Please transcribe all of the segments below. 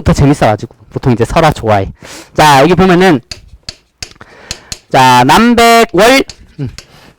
옛날부터 재밌어가지고 보통 이제 설화 좋아해. 자 여기 보면은 자 남백월 음,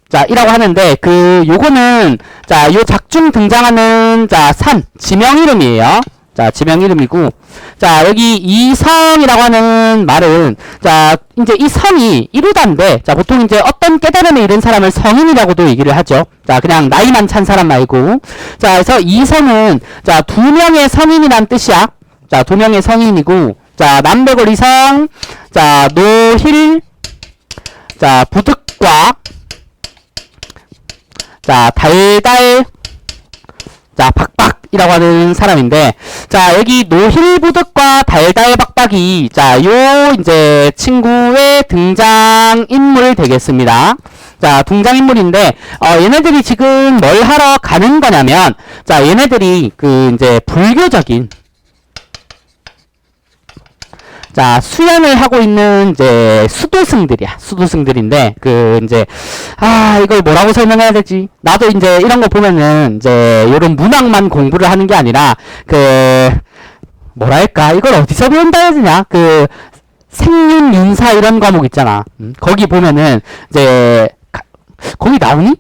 자 이라고 하는데 그 요거는 자 요 작중 등장하는 자 산 지명 이름이에요. 자 지명 이름이고 자 여기 이성이라고 하는 말은 자 이제 이 성이 이루다인데 자 보통 이제 어떤 깨달음에 이른 사람을 성인이라고도 얘기를 하죠. 자 그냥 나이만 찬 사람 말고 자 그래서 이성은 자 두 명의 성인이란 뜻이야. 자 두 명의 성인이고 자 남백월 이성 자 노힐 자 부득과 자 달달 자 박박이라고 하는 사람인데 자 여기 노힐부득과 달달박박이 자 요 이제 친구의 등장 인물 되겠습니다. 자 등장인물인데 어 얘네들이 지금 뭘 하러 가는 거냐면 자 얘네들이 그 이제 불교적인 자, 수양을 하고 있는 이제 수도승들이야. 수도승들인데 그 이제 아, 이걸 뭐라고 설명해야 되지? 나도 이제 이런 거 보면은 이제 요런 문학만 공부를 하는 게 아니라 그 뭐랄까? 이걸 어디서 배운다 해야 되냐? 그 생륜 윤사 이런 과목 있잖아. 음, 거기 보면은 이제 가- 거기 나오니?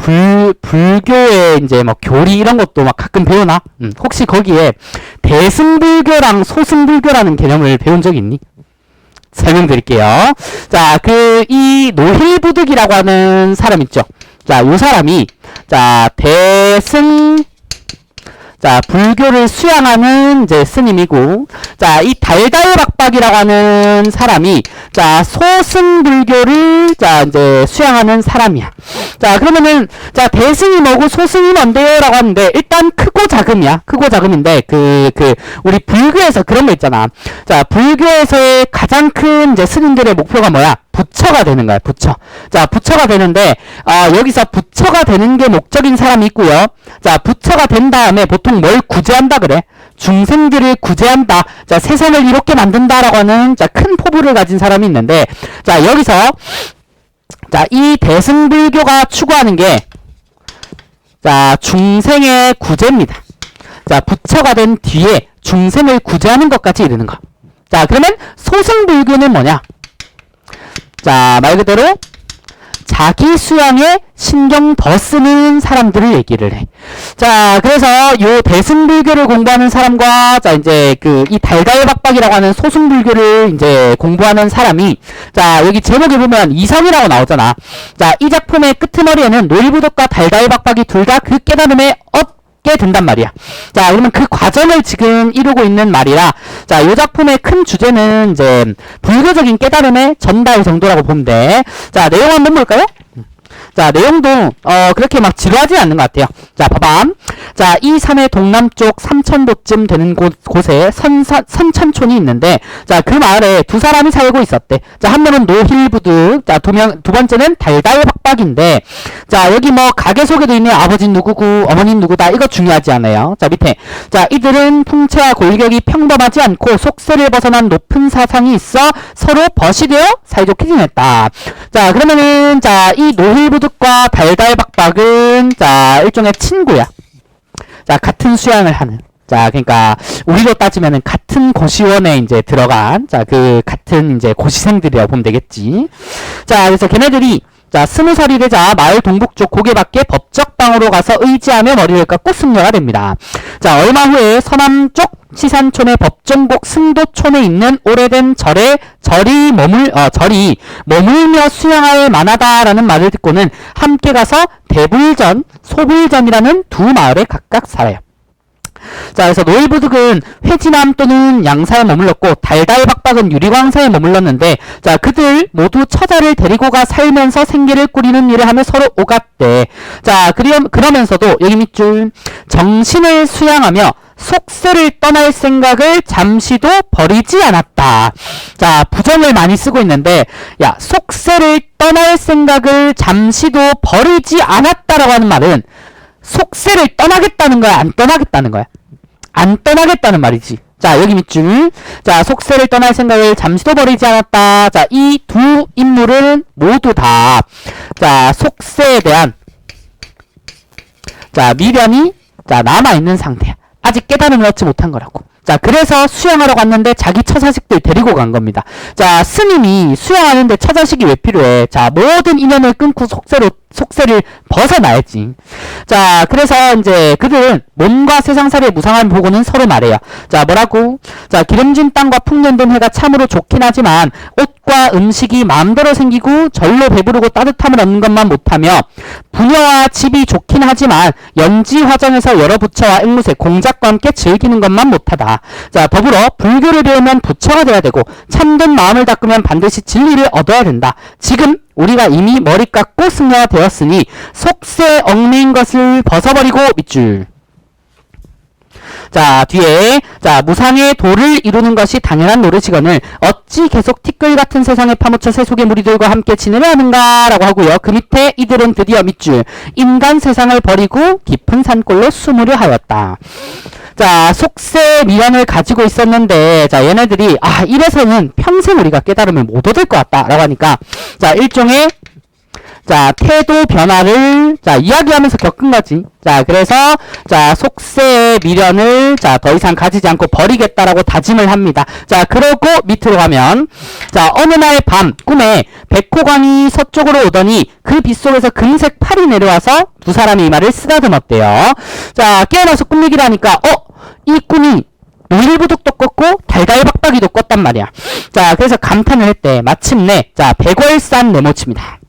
막 불, 불교의 이제 뭐 교리 이런 것도 막 가끔 배우나? 음, 혹시 거기에 대승불교랑 소승불교라는 개념을 배운 적 있니? 설명드릴게요. 자, 그, 이 노힐부득이라고 하는 사람 있죠? 자, 요 사람이, 자, 대승, 자, 불교를 수양하는 이제 스님이고, 자, 이 달달박박이라고 하는 사람이, 자, 소승불교를, 자, 이제 수양하는 사람이야. 자, 그러면은, 자, 대승이 뭐고 소승이 뭔데요? 라고 하는데, 일단 크고 작음이야. 크고 작음인데, 그, 그, 우리 불교에서 그런 거 있잖아. 자, 불교에서의 가장 큰 이제 스님들의 목표가 뭐야? 부처가 되는 거야, 부처. 자, 부처가 되는데, 아, 여기서 부처가 되는 게 목적인 사람이 있고요. 자, 부처가 된 다음에 보통 뭘 구제한다 그래? 중생들을 구제한다. 자, 세상을 이롭게 만든다라고 하는, 자, 큰 포부를 가진 사람이 있는데, 자, 여기서, 자, 이 대승불교가 추구하는 게, 자, 중생의 구제입니다. 자, 부처가 된 뒤에 중생을 구제하는 것까지 이르는 거. 자, 그러면 소승불교는 뭐냐? 자, 말 그대로 자기 수양에 신경 더 쓰는 사람들을 얘기를 해. 자, 그래서 요 대승불교를 공부하는 사람과 자, 이제 그 이 달달박박이라고 하는 소승불교를 이제 공부하는 사람이 자, 여기 제목에 보면 이성이라고 나오잖아. 자, 이 작품의 끄트머리에는 노일부덕과 달달박박이 둘 다 그 깨달음에 얻 게 된단 말이야. 자, 그러면 그 과정을 지금 이루고 있는 말이라, 자, 이 작품의 큰 주제는 이제 불교적인 깨달음의 전달 정도라고 보면 돼. 자, 내용 한번 볼까요? 자, 내용도, 어, 그렇게 막 지루하지 않는 것 같아요. 자, 봐봐. 자, 이 산의 동남쪽 삼천도쯤 되는 곳, 곳에 선사, 선천촌이 있는데, 자, 그 마을에 두 사람이 살고 있었대. 자, 한 명은 노힐부드, 자, 두 명, 두 번째는 달달박박인데, 자, 여기 뭐, 가게 속에도 있는 아버지는 누구고, 어머니는 누구다, 이거 중요하지 않아요. 자, 밑에. 자, 이들은 풍채와 골격이 평범하지 않고, 속세를 벗어난 높은 사상이 있어 서로 벗이 되어 사이좋게 지냈다. 자, 그러면은, 자, 이 노힐부득과 달달박박은, 자, 일종의 친구야. 자, 같은 수양을 하는. 자, 그러니까 우리로 따지면은 같은 고시원에 이제 들어간 자, 그 같은 이제 고시생들이라고 보면 되겠지. 자, 그래서 걔네들이 자, 스무 살이 되자 마을 동북쪽 고개 밖에 법적방으로 가서 의지하며 머리를 깎고 승려가 됩니다. 자, 얼마 후에 서남쪽 시산촌의 법정곡 승도촌에 있는 오래된 절에 절이 머물 어, 절이 머물며 수양할 만하다라는 말을 듣고는 함께 가서 대불전, 소불전이라는 두 마을에 각각 살아요. 자, 그래서 노일부득은 회진암 또는 양사에 머물렀고 달달박박은 유리광사에 머물렀는데 자, 그들 모두 처자를 데리고 가 살면서 생계를 꾸리는 일을 하며 서로 오갔대. 자, 그리, 그러면서도 여기 밑줄 정신을 수양하며 속세를 떠날 생각을 잠시도 버리지 않았다. 자, 부정을 많이 쓰고 있는데, 야, 속세를 떠날 생각을 잠시도 버리지 않았다라고 하는 말은 속세를 떠나겠다는 거야? 안 떠나겠다는 거야? 안 떠나겠다는 말이지. 자, 여기 밑줄. 자, 속세를 떠날 생각을 잠시도 버리지 않았다. 자, 이 두 인물은 모두 다, 자, 속세에 대한, 자, 미련이, 자, 남아있는 상태야. 아직 깨달음을 얻지 못한 거라고. 자, 그래서 수영하러 갔는데 자기 처자식들 데리고 간 겁니다. 자, 스님이 수영하는데 처자식이 왜 필요해? 자, 모든 인연을 끊고 속세로, 속세를 벗어나야지. 자, 그래서 이제 그들은 몸과 세상살이의 무상함을 보고는 서로 말해요. 자, 뭐라고? 자, 기름진 땅과 풍년된 해가 참으로 좋긴 하지만 옷과 음식이 마음대로 생기고 절로 배부르고 따뜻함을 얻는 것만 못하며 부녀와 집이 좋긴 하지만 연지 화정에서 여러 부처와 앵무새 공작과 함께 즐기는 것만 못하다. 자, 더불어 불교를 배우면 부처가 돼야 되고 참된 마음을 닦으면 반드시 진리를 얻어야 된다. 지금 우리가 이미 머리 깎고 승려가 되었으니 속세 얽매인 것을 벗어버리고 밑줄. 자, 뒤에, 자, 무상의 도를 이루는 것이 당연한 노릇이거늘, 어찌 계속 티끌 같은 세상에 파묻혀 세속의 무리들과 함께 지내려 하는가? 라고 하고요. 그 밑에 이들은 드디어 밑줄, 인간 세상을 버리고 깊은 산골로 숨으려 하였다. 자, 속세 미련을 가지고 있었는데, 자, 얘네들이, 아, 이래서는 평생 우리가 깨달음을 못 얻을 것 같다. 라고 하니까, 자, 일종의 자, 태도 변화를, 자, 이야기하면서 겪은 거지. 자, 그래서, 자, 속세의 미련을, 자, 더 이상 가지지 않고 버리겠다라고 다짐을 합니다. 자, 그러고 밑으로 가면, 자, 어느 날 밤, 꿈에 백호광이 서쪽으로 오더니 그 빗속에서 금색 팔이 내려와서 두 사람이 이 말을 쓰다듬었대요. 자, 깨어나서 꿈 얘기를 하니까, 어, 이 꿈이 노일부둑도 껐고 달달박박이도 껐단 말이야. 자, 그래서 감탄을 했대. 마침내, 자, 백월산 네모칩니다.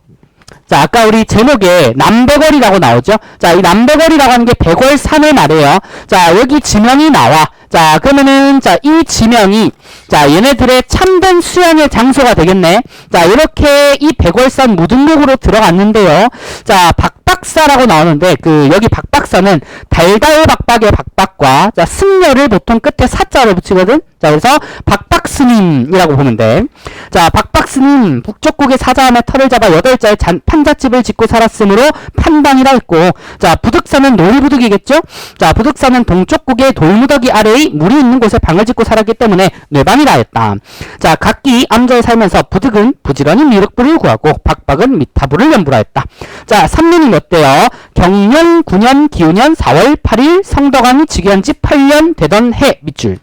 자, 아까 우리 제목에 남백월이라고 나오죠? 자, 이 남백월이라고 하는 게 백월산을 말해요. 자, 여기 지명이 나와. 자, 그러면은, 자, 이 지명이, 자, 얘네들의 참된 수양의 장소가 되겠네. 자, 이렇게 이 백월산 무등록으로 들어갔는데요. 자, 박 박사라고 나오는데, 그, 여기 박박사는 달달 박박의 박박과, 자, 승려를 보통 끝에 사자로 붙이거든? 자, 그래서 박박스님이라고 돼. 자, 박박스님, 북쪽국의 사자함에 털을 잡아 여덟 자의 잔, 판잣집을 짓고 살았으므로 판당이라 했고, 자, 부득사는 놀이부득이겠죠? 자, 부득사는 동쪽국의 돌무더기 아래의 물이 있는 곳에 방을 짓고 살았기 때문에 뇌방이라 했다. 자, 각기 암자에 살면서 부득은 부지런히 미륵불을 구하고, 박박은 미타불을 했다. 자, 삼년이 몇 대요? 경년 9년 기우년 4월 8일 성덕왕이 즉위한 지 8년 되던 해 밑줄.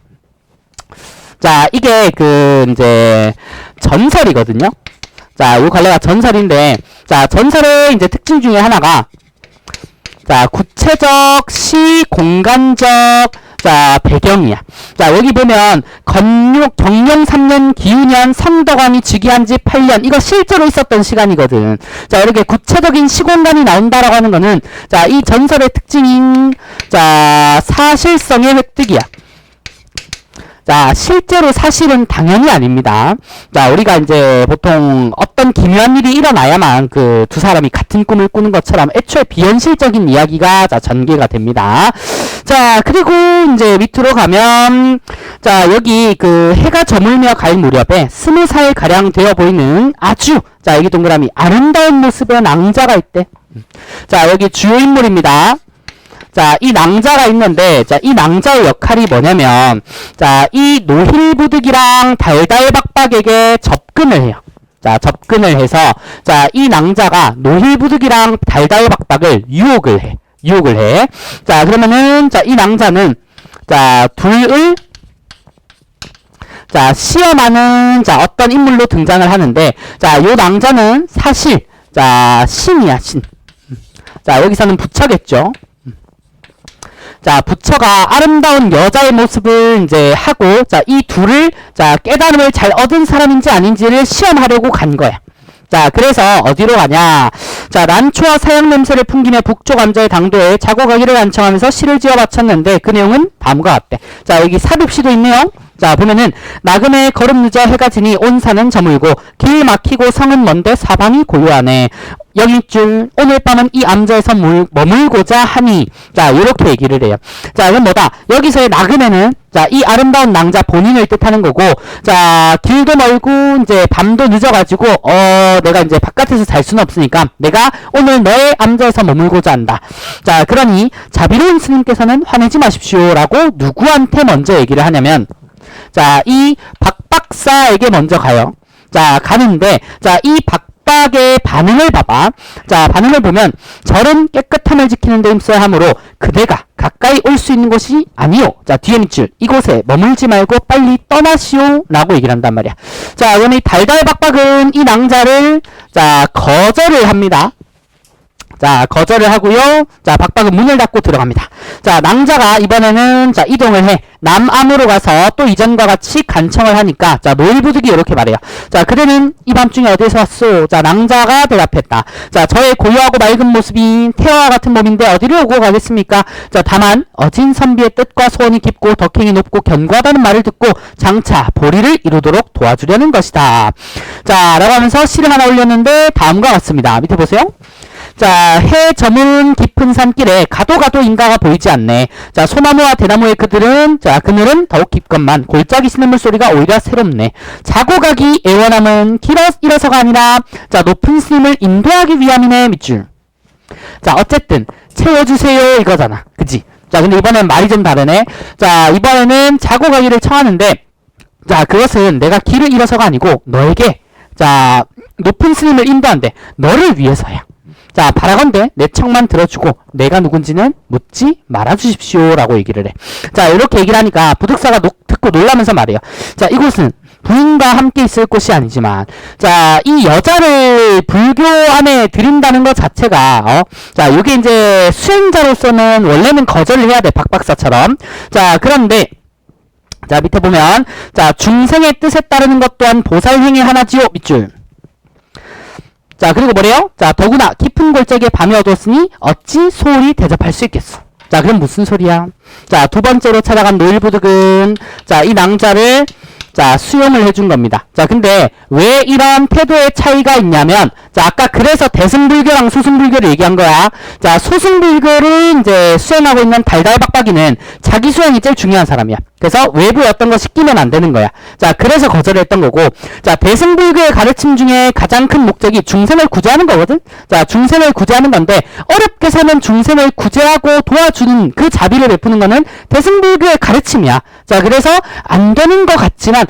자, 이게 그 이제 전설이거든요. 자, 요 갈래가 전설인데, 자, 전설의 이제 특징 중에 하나가, 자, 구체적, 시, 공간적, 자, 배경이야. 자, 여기 보면, 건육, 경영 3년 기후년 성덕왕이 즉위한 지 8년. 이거 실제로 있었던 시간이거든. 자, 이렇게 구체적인 시공간이 나온다라고 하는 거는, 자, 이 전설의 특징인, 자, 사실성의 획득이야. 자, 실제로 사실은 당연히 아닙니다. 자, 우리가 이제 보통 어떤 기묘한 일이 일어나야만 그 두 사람이 같은 꿈을 꾸는 것처럼 애초에 비현실적인 이야기가 자, 전개가 됩니다. 자, 그리고 이제 밑으로 가면 자, 여기 그 해가 저물며 갈 무렵에 스무 살 가량 되어 보이는 아주 자, 여기 동그라미 아름다운 모습의 낭자가 있대. 자, 여기 주요 인물입니다. 자, 이 낭자가 있는데, 자, 이 낭자의 역할이 뭐냐면, 자, 이 노힐부득이랑 달달박박에게 접근을 해요. 자, 접근을 해서, 자, 이 낭자가 노힐부득이랑 달달박박을 유혹을 해. 유혹을 해. 자, 그러면은, 자, 이 낭자는, 자, 둘을, 자, 시험하는, 자, 어떤 인물로 등장을 하는데, 자, 요 낭자는 사실, 자, 신이야, 신. 자, 여기서는 부처겠죠. 자, 부처가 아름다운 여자의 모습을 이제 하고, 자, 이 둘을, 자, 깨달음을 잘 얻은 사람인지 아닌지를 시험하려고 간 거야. 자, 그래서 어디로 가냐? 자, 난초와 사양 냄새를 풍기며 북쪽 암자의 당도에 자고 가기를 간청하면서 시를 지어 바쳤는데 그 내용은 다음과 같대. 자, 여기 삽입시도 있네요. 자, 보면은 나그네 걸음 늦어 해가 지니 온 산은 저물고 길 막히고 성은 먼데 사방이 고요하네. 영일줄 오늘 밤은 이 암자에서 물, 머물고자 하니. 자 요렇게 얘기를 해요. 자 이건 뭐다? 여기서의 나그네는 자이 아름다운 낭자 본인을 뜻하는 거고 자 길도 멀고 이제 밤도 늦어가지고 어 내가 이제 바깥에서 잘 수는 없으니까 내가 오늘 너의 암자에서 머물고자 한다. 자 그러니 자비로운 스님께서는 화내지 마십시오 라고 누구한테 먼저 얘기를 하냐면 자 이 박박사에게 먼저 가요. 자 가는데 자이 박 박박의 반응을 봐봐. 자, 반응을 보면 절은 깨끗함을 지키는 데 힘써야 하므로 그대가 가까이 올 수 있는 곳이 아니요. 자, 뒤에 밑줄. 이곳에 머물지 말고 빨리 떠나시오. 라고 얘기를 한단 말이야. 자, 그러면 이 달달박박은 이 낭자를, 자, 거절을 합니다. 자, 거절을 하고요. 자, 박박은 문을 닫고 들어갑니다. 자, 낭자가 이번에는 자, 이동을 해. 남암으로 가서 또 이전과 같이 간청을 하니까 자, 노일부득이 이렇게 말해요. 자, 그대는 이 밤중에 어디에서 왔소? 자, 낭자가 대답했다. 자, 저의 고요하고 맑은 모습이 태화와 같은 몸인데 어디로 오고 가겠습니까? 자, 다만 어진 선비의 뜻과 소원이 깊고 덕행이 높고 견고하다는 말을 듣고 장차 보리를 이루도록 도와주려는 것이다. 자, 라고 하면서 시를 하나 올렸는데 다음과 같습니다. 밑에 보세요. 자, 해 저문 깊은 산길에 가도 가도 인가가 보이지 않네. 자, 소나무와 대나무의 그들은, 자, 그늘은 더욱 깊건만 골짜기 신는 물소리가 오히려 새롭네. 자고 가기 애원함은 길어, 일어서가 아니라, 자, 높은 스님을 인도하기 위함이네, 밑줄. 자, 어쨌든, 채워주세요, 이거잖아. 그지? 자, 근데 이번엔 말이 좀 다르네. 자, 이번에는 자고 가기를 청하는데, 자, 그것은 내가 길을 잃어서가 아니고, 너에게, 자, 높은 스님을 인도한대. 너를 위해서야. 자, 바라건대 내 청만 들어주고 내가 누군지는 묻지 말아주십시오. 라고 얘기를 해. 자, 이렇게 얘기를 하니까 부득사가 녹- 듣고 놀라면서 말해요. 자, 이곳은 부인과 함께 있을 곳이 아니지만, 자, 이 여자를 불교 안에 들인다는 것 자체가, 어, 자, 이게 이제 수행자로서는 원래는 거절을 해야 돼. 박 박사처럼. 자, 그런데, 자, 밑에 보면, 자, 중생의 뜻에 따르는 것 또한 보살행위 하나지요. 밑줄. 자, 그리고 뭐래요? 자, 더구나 깊은 골짜기에 밤이 어두웠으니 어찌 소홀히 대접할 수 있겠소. 자, 그럼 무슨 소리야? 자, 두 번째로 찾아간 노일부득은 자, 이 낭자를 자, 수용을 해준 겁니다. 자, 근데 왜 이런 태도의 차이가 있냐면, 자, 아까 그래서 대승불교랑 수승불교를 얘기한 거야. 자, 수승불교를 이제 수행하고 있는 달달박박이는 자기 수행이 제일 중요한 사람이야. 그래서 외부에 어떤 거 시키면 안 되는 거야. 자, 그래서 거절을 했던 거고, 자, 대승불교의 가르침 중에 가장 큰 목적이 중생을 구제하는 거거든? 자, 중생을 구제하는 건데, 어렵게 사는 중생을 구제하고 도와주는 그 자비를 베푸는 거는 대승불교의 가르침이야. 자, 그래서 안 되는 것 같지만,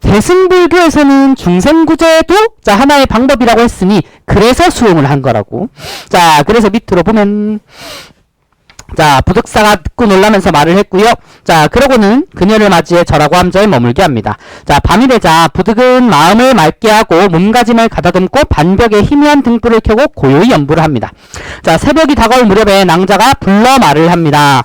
대승불교에서는 중생구제도 자, 하나의 방법이라고 했으니, 그래서 수용을 한 거라고. 자, 그래서 밑으로 보면, 자, 부득사가 듣고 놀라면서 말을 했고요. 자, 그러고는 그녀를 맞이해 절하고 함저에 머물게 합니다. 자, 밤이 되자 부득은 마음을 맑게 하고 몸가짐을 가다듬고 반벽에 희미한 등불을 켜고 고요히 연부를 합니다. 자, 새벽이 다가올 무렵에 낭자가 불러 말을 합니다.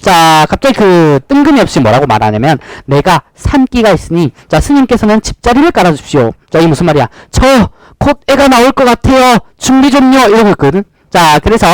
자, 갑자기 그 뜬금이 없이 뭐라고 말하냐면 내가 산기가 있으니 자, 스님께서는 집자리를 깔아주십시오. 자, 이게 무슨 말이야? 저 곧 애가 나올 것 같아요. 준비 좀요. 이러고 있거든. 자, 그래서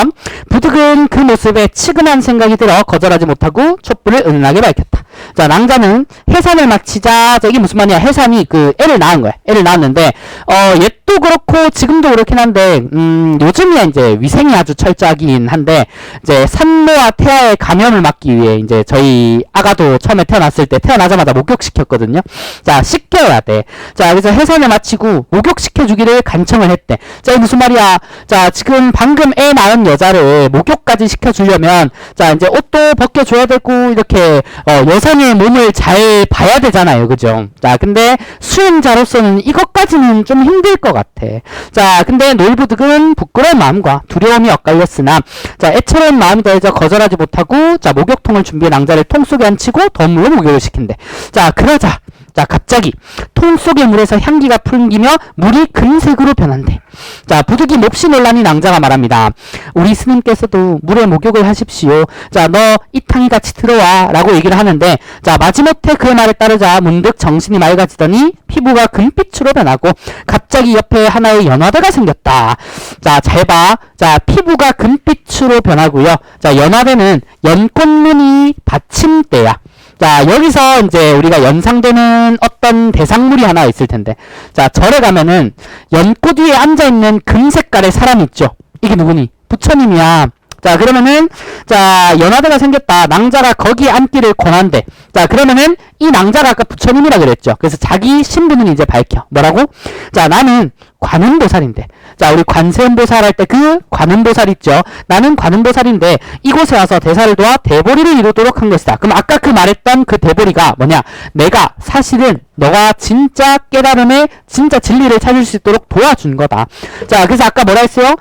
부득은 그 모습에 치근한 생각이 들어 거절하지 못하고 촛불을 은은하게 밝혔다. 자, 낭자는 해산을 마치자, 자, 이게 무슨 말이야? 해산이 그 애를 낳은 거야. 애를 낳았는데, 어, 옛도 그렇고 지금도 그렇긴 한데, 음, 요즘이야 이제 위생이 아주 철저하긴 한데, 이제 산모와 태아의 감염을 막기 위해 이제 저희 아가도 처음에 태어났을 때 태어나자마자 목욕시켰거든요. 자, 씻겨야 돼. 자, 그래서 해산을 마치고 목욕시켜주기를 간청을 했대. 자, 이게 무슨 말이야? 자, 지금 방금 애 낳은 여자를 목욕까지 시켜주려면, 자, 이제 옷도 벗겨줘야 되고, 이렇게, 어, 여성 의 몸을 잘 봐야 되잖아요. 그죠? 자, 근데 수행자로서는 이것까지는 좀 힘들 것 같아. 자, 근데 놀부득은 부끄러운 마음과 두려움이 엇갈렸으나, 자, 애처로운 마음이 더해져 거절하지 못하고, 자, 목욕통을 준비해 낭자를 통 속에 앉히고 덤으로 목욕을 시킨대. 자, 그러자, 자, 갑자기 통 속의 물에서 향기가 풍기며 물이 금색으로 변한대. 자, 부득이 몹시 놀라니 낭자가 말합니다. 우리 스님께서도 물에 목욕을 하십시오. 자, 너 이 탕이 같이 들어와. 라고 얘기를 하는데, 자, 마지못해 그 말에 따르자 문득 정신이 맑아지더니 피부가 금빛으로 변하고, 갑자기 옆에 하나의 연화대가 생겼다. 자, 잘 봐. 자, 피부가 금빛으로 변하고요. 자, 연화대는 연꽃무늬 받침대야. 자, 여기서 이제 우리가 연상되는 어떤 대상물이 하나 있을 텐데. 자, 절에 가면은 연꽃 위에 앉아있는 금색깔의 사람이 있죠. 이게 누구니? 부처님이야. 자, 그러면은, 자, 연화대가 생겼다. 낭자가 거기에 앉기를 권한대. 자, 그러면은, 이 낭자가 아까 부처님이라 그랬죠. 그래서 자기 신분은 이제 밝혀. 뭐라고? 자, 나는 관음보살인데. 자, 우리 관세음보살 할 때 그 관음보살 있죠? 나는 관음보살인데 이곳에 와서 대사를 도와 대보리를 이루도록 한 것이다. 그럼 아까 그 말했던 그 대보리가 뭐냐? 내가 사실은 너가 진짜 깨달음의 진짜 진리를 찾을 수 있도록 도와준 거다. 자, 그래서 아까 뭐라 했어요?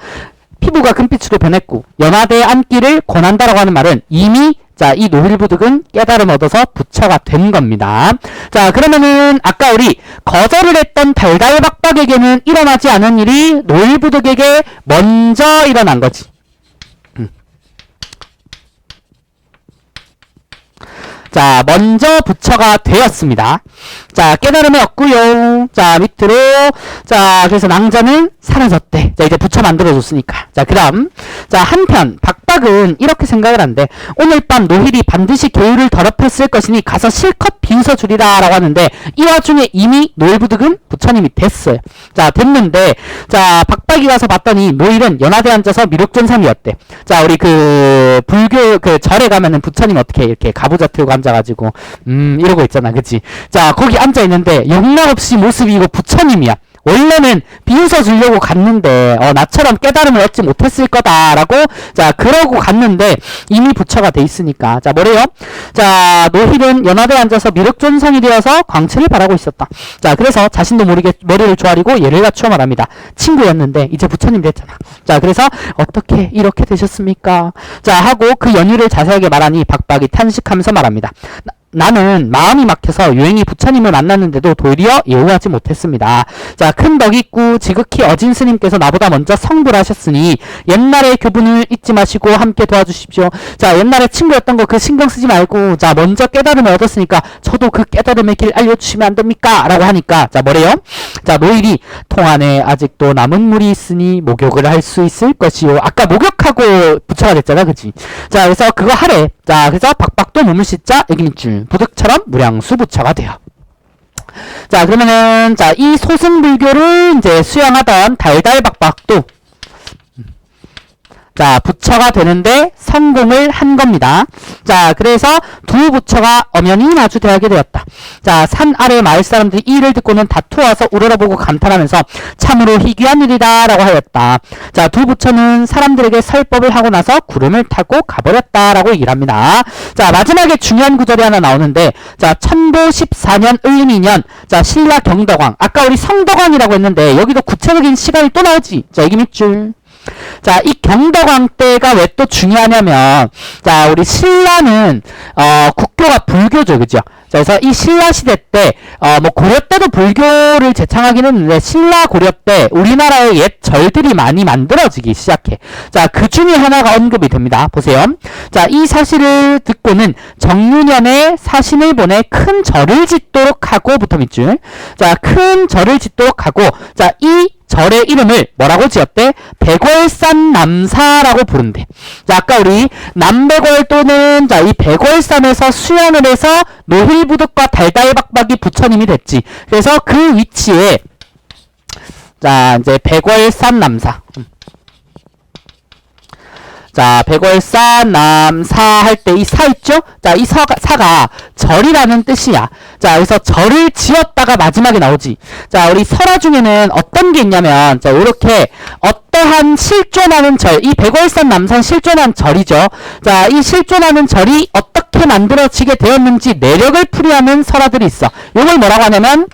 피부가 금빛으로 변했고 연화대에 앉기를 권한다라고 하는 말은 이미 자, 이 노일부득은 깨달음 얻어서 부처가 된 겁니다. 자, 그러면은 아까 우리 거절을 했던 달달박박에게는 일어나지 않은 일이 노일부득에게 먼저 일어난 거지. 자, 먼저 부처가 되었습니다. 자, 깨달음이 없고요. 자, 밑으로 자, 그래서 낭자는 사라졌대. 자, 이제 부처 만들어줬으니까. 자, 그다음 자, 한편 박 박은 이렇게 생각을 한대. 오늘 밤 노힐이 반드시 계율을 더럽혔을 것이니 가서 실컷 비웃어 주리라 라고 하는데 이 와중에 이미 노일부득은 부처님이 됐어요. 자, 됐는데 자, 박박이 가서 봤더니 노일은 연화대 앉아서 미륵전삼이었대. 자, 우리 그 불교 그 절에 가면은 부처님 어떻게 이렇게 가부좌 틀고 앉아가지고 음 이러고 있잖아, 그치? 자, 거기 앉아 있는데 영락 없이 모습이 이거 부처님이야. 원래는 비웃어 주려고 갔는데 어, 나처럼 깨달음을 얻지 못했을 거다라고 자 그러고 갔는데 이미 부처가 돼 있으니까 자 뭐래요? 자 노힐은 연합에 앉아서 미륵존성이 되어서 광채를 바라고 있었다. 자 그래서 자신도 모르게 머리를 조아리고 예를 갖추어 말합니다. 친구였는데 이제 부처님 됐잖아. 자 그래서 어떻게 이렇게 되셨습니까? 자 하고 그 연유를 자세하게 말하니 박박이 탄식하면서 말합니다. 나- 나는 마음이 막혀서 유행이 부처님을 만났는데도 도리어 예우하지 못했습니다. 자, 큰 덕이 있고 지극히 어진 스님께서 나보다 먼저 성불 하셨으니 옛날의 교분을 잊지 마시고 함께 도와주십시오. 자, 옛날에 친구였던 거 그 신경 쓰지 말고 자, 먼저 깨달음을 얻었으니까 저도 그 깨달음의 길 알려주시면 안 됩니까? 라고 하니까 자, 뭐래요? 자, 노일이 통 안에 아직도 남은 물이 있으니 목욕을 할 수 있을 것이요. 아까 목욕하고 부처가 됐잖아, 그치? 자, 그래서 그거 하래. 자, 그래서 박박도 몸을 씻자 여기 밑줄 부득처럼 무량수 부처가 돼요. 자, 그러면은 자, 이 소승불교를 이제 수양하던 달달박박도 자, 부처가 되는데 성공을 한 겁니다. 자, 그래서 두 부처가 엄연히 마주대하게 되었다. 자, 산 아래 마을 사람들이 이 일을 듣고는 다투어서 우러러보고 감탄하면서 참으로 희귀한 일이다 라고 하였다. 자, 두 부처는 사람들에게 설법을 하고 나서 구름을 타고 가버렸다 라고 얘기를 합니다. 자, 마지막에 중요한 구절이 하나 나오는데 자, 천보 14년 을림이년 자, 신라 경덕왕 아까 우리 성덕왕이라고 했는데 여기도 구체적인 시간이 또 나오지. 자, 여기 밑줄. 자, 이 경덕왕 때가 왜 또 중요하냐면, 자, 우리 신라는, 어, 국교가 불교죠, 그죠? 자, 그래서 이 신라 시대 때, 어, 뭐, 고려 때도 불교를 제창하긴 했는데, 신라 고려 때 우리나라의 옛 절들이 많이 만들어지기 시작해. 자, 그 중에 하나가 언급이 됩니다. 보세요. 자, 이 사실을 듣고는 정유년에 사신을 보내 큰 절을 짓도록 하고, 부터 밑줄. 자, 큰 절을 짓도록 하고, 자, 이 절의 이름을 뭐라고 지었대? 백월산 남사라고 부른대. 자, 아까 우리 남백월 또는 자, 이 백월산에서 수양을 해서 노힐부득과 달달박박이 부처님이 됐지. 그래서 그 위치에 자, 이제 백월산 남사. 음. 자, 백월산 남사 할 때 이 사 있죠? 자, 이 사가, 사가 절이라는 뜻이야. 자, 여기서 절을 지었다가 마지막에 나오지. 자, 우리 설화 중에는 어떤 게 있냐면, 자, 요렇게 어떠한 실존하는 절, 이 백월산 남산 실존한 절이죠. 자, 이 실존하는 절이 어떻게 만들어지게 되었는지 내력을 풀이하는 설화들이 있어. 요걸 뭐라고 하냐면,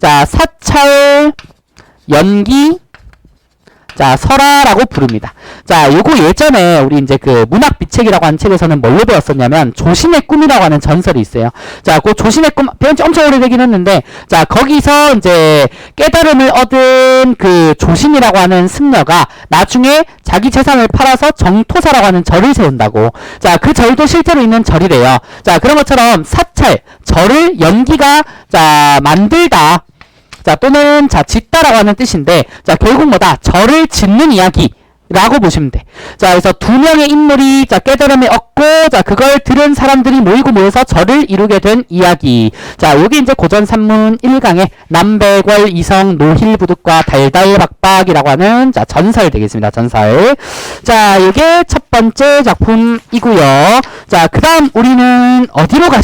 자, 사찰, 연기, 자, 설화라고 부릅니다. 자, 요거 예전에 우리 이제 그 문학 비책이라고 하는 책에서는 뭘로 배웠었냐면 조신의 꿈이라고 하는 전설이 있어요. 자, 그 조신의 꿈 배운 지 엄청 오래되긴 했는데 자, 거기서 이제 깨달음을 얻은 그 조신이라고 하는 승려가 나중에 자기 재산을 팔아서 정토사라고 하는 절을 세운다고. 자, 그 절도 실제로 있는 절이래요. 자, 그런 것처럼 사찰, 절을 연기가 자, 만들다. 자, 또는 자, 짓다라고 하는 뜻인데, 자, 결국 뭐다? 절을 짓는 이야기. 라고 보시면 돼. 자, 그래서 두 명의 인물이 자, 깨달음을 얻고, 자, 그걸 들은 사람들이 모이고 모여서 절을 이루게 된 이야기. 자, 여기 이제 고전 산문 1강에 남백월, 이성, 노힐 부득과 달달 박박이라고 하는 자, 전설 되겠습니다. 전설. 자, 이게 첫 번째 작품이고요. 자, 그 다음 우리는 어디로 가실